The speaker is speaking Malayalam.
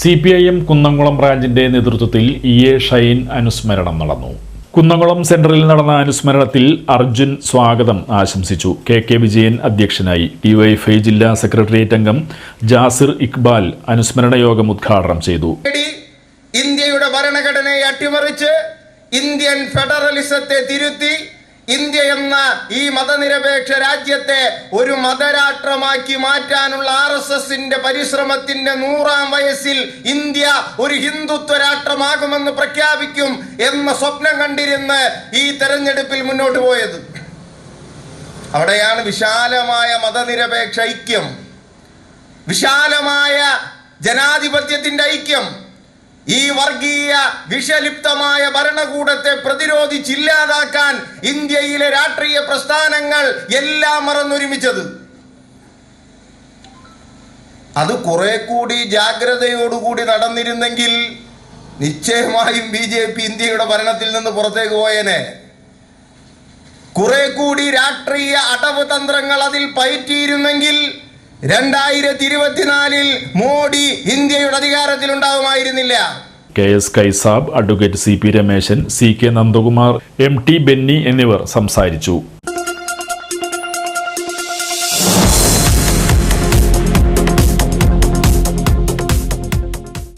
C P I M Kunnamkulam ബ്രാഞ്ചിന്റെ നേതൃത്വത്തിൽ ഇ എ ഷൈൻ അനുസ്മരണം നടന്നു. കുന്നംകുളം സെൻട്രലിൽ നടന്ന അനുസ്മരണത്തിൽ അർജുൻ സ്വാഗതം ആശംസിച്ചു. കെ കെ വിജയൻ അധ്യക്ഷനായി. ഡിവൈഎഫ്ഐ ജില്ലാ സെക്രട്ടേറിയറ്റ് അംഗം ജാസിർ ഇക്ബാൽ അനുസ്മരണ യോഗം ഉദ്ഘാടനം ചെയ്തു. ഇന്ത്യയുടെ ഭരണഘടനയെ അട്ടിമറിച്ച് ഇന്ത്യൻ ഫെഡറലിസത്തെ തിരുത്തി ഇന്ത്യ എന്ന ഈ മതനിരപേക്ഷ രാജ്യത്തെ ഒരു മതരാഷ്ട്രമാക്കി മാറ്റാനുള്ള ആർ എസ് എസിന്റെ പരിശ്രമത്തിന്റെ നൂറാം വയസ്സിൽ ഇന്ത്യ ഒരു ഹിന്ദുത്വ രാഷ്ട്രമാകുമെന്ന് പ്രഖ്യാപിക്കും എന്ന സ്വപ്നം കണ്ടിരുന്ന് ഈ തെരഞ്ഞെടുപ്പിൽ മുന്നോട്ട് പോയത്. അവിടെയാണ് വിശാലമായ മതനിരപേക്ഷ ഐക്യം. വിശാലമായ ജനാധിപത്യത്തിന്റെ ഐക്യം. ഈ വർഗീയ വിഷലിപ്തമായ ഭരണകൂടത്തെ പ്രതിരോധിച്ചില്ലാതാക്കാൻ ഇന്ത്യയിലെ രാഷ്ട്രീയ പ്രസ്ഥാനങ്ങൾ എല്ലാം മറന്നൊരുമിച്ചത്. അത് കുറെ കൂടി ജാഗ്രതയോടുകൂടി നടന്നിരുന്നെങ്കിൽ നിശ്ചയമായും ബി ജെ പി ഇന്ത്യയുടെ ഭരണത്തിൽ നിന്ന് പുറത്തേക്ക് പോയേനെ. കുറെ കൂടി രാഷ്ട്രീയ അടവ് തന്ത്രങ്ങൾ അതിൽ പയറ്റിയിരുന്നെങ്കിൽ രണ്ടായിരത്തി ഇരുപത്തിനാലിൽ മോഡി ഇന്ത്യയുടെ അധികാരത്തിൽ ഉണ്ടാവുമായിരുന്നില്ല K S Kaisab advocate C P Rameshan C K Nandakumar M T Benny എന്നിവർ സംസാരിച്ചു.